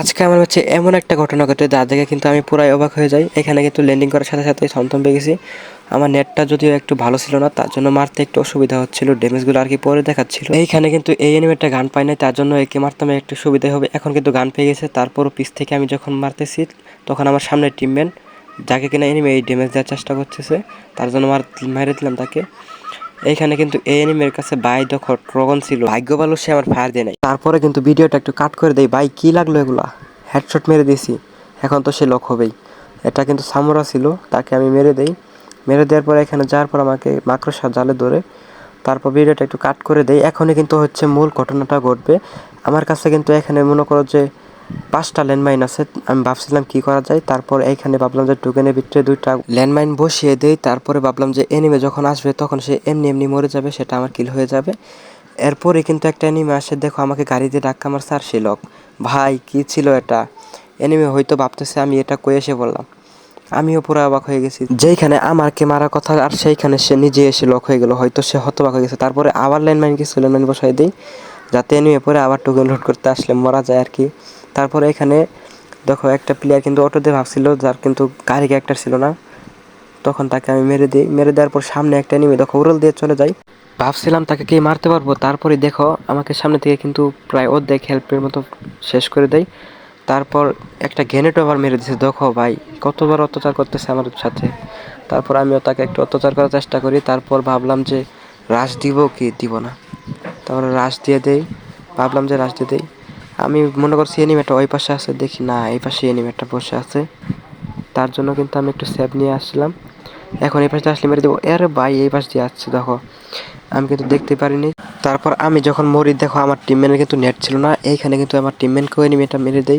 আজকে আমার হচ্ছে এমন একটা ঘটনা ঘটে যা দেখে কিন্তু আমি পুরাই অবাক হয়ে যাই। এখানে কিন্তু ল্যান্ডিং করার সাথে সাথে থমথম পেয়ে গেছি। আমার নেটটা যদিও একটু ভালো ছিল না, তার জন্য মারতে একটু অসুবিধা হচ্ছিল ড্যামেজগুলো আর কি পরে দেখাচ্ছিল। এইখানে কিন্তু এই এনিমেটটা গান পাই নাই, তার জন্য একে মারতে আমার একটু সুবিধা হবে। এখন কিন্তু গান পেয়ে গেছে, তারপরও পিস থেকে আমি যখন মারতেছি, তখন আমার সামনে টিমম্যান যাকে কিনা এনিমে এই ড্যামেজ দেওয়ার চেষ্টা করতেছে, তার জন্য মার মেরে দিলাম তাকে। এইখানে কিন্তু এনিমের কাছে বাই দখ ট্রগন ছিল, ভাগ্য ভালো সে আমার ফায়ার দেয় নাই। তারপরে কিন্তু ভিডিওটা একটু কাট করে দেয় ভাই কি লাগল এগুলা? হেডশট মেরে দিয়েছি, এখন তো সে লক হবেই। এটা কিন্তু সামোরা ছিল, তাকে আমি মেরে দেই। মেরে দেওয়ার পরে এখানে যাওয়ার পর আমাকে মাকড়সা জালে ধরে, তারপর ভিডিওটা একটু কাট করে দেয় এখনই কিন্তু হচ্ছে মূল ঘটনাটা ঘটবে। আমার কাছে কিন্তু এখানে মনে করো যে পাঁচটা ল্যান্ডমাইন আছে, আমি ভাবছিলাম কি করা যায়, তারপর এইখানে ভাবলাম যে টোকেনের ভিতরে দুইটা ল্যান্ডমাইন বসিয়ে দেই, তারপরে ভাবলাম যে এনিমে যখন আসবে তখন সে এমনি এমনি মরে যাবে, সেটা আমার কিল হয়ে যাবে। এরপরে কিন্তু একটা এনিমে আসে, দেখো আমাকে গাড়ি দিয়ে ধাক্কা মারছে আর সে লক। ভাই, কি ছিল এটা? এনিমে হয়তো ভাবতেছে আমি এটা কই এসে বললাম। আমিও পুরো অবাক হয়ে গেছি। যেইখানে আমাকে মারার কথা আর সেইখানে সে নিজে এসে লক হয়ে গেল, হয়তো সে হতবাক হয়ে গেছে। তারপরে আবার ল্যান্ডমাইন কিছু ল্যান্ডমাইন বসাই দিই, যাতে এনিমে পরে আবার টোকেন লোড করতে আসলে মরা যায় আর কি। তারপরে এখানে দেখো একটা প্লেয়ার কিন্তু অটো দিয়ে ভাবছিল যার কিন্তু গাড়ি ক্যারেক্টার ছিল না। তখন তাকে আমি মেরে দিই। মেরে দেওয়ার পর সামনে একটা নিমে দেখো উড়ল দিয়ে চলে যাই ভাবছিলাম তাকে কি মারতে পারব তারপরে দেখো আমাকে সামনে থেকে কিন্তু প্রায় অর্ধেক হেল্পের মতো শেষ করে দেয়। তারপর একটা গ্যানেট আবার মেরে দিছে। দেখো ভাই, কতবার অত্যাচার করতেছে আমার সাথে। তারপর আমিও তাকে একটু অত্যাচার করার চেষ্টা করি। তারপর ভাবলাম যে রাশ দিব কি দিব না। তারপরে রাশ দিয়ে দেই। ভাবলাম যে রাশ দিয়ে দেই। আমি মনে করছি এনিমেটা ওই পাশে আছে, দেখি না, এই পাশে এনিমেটা বসে আছে। তার জন্য কিন্তু আমি একটু সেভ নিয়ে আসলাম এখন এই পাশে আসলে মেরে দেবো। আরে ভাই, এই পাশ দিয়ে আসছে, দেখো। আমি কিন্তু দেখতে পারিনি। তারপর আমি যখন মরি, দেখো, আমার টিমম্যানের কিন্তু নেট ছিল না। এইখানে কিন্তু আমার টিমম্যানকেও এনিমেটা মেরে দেই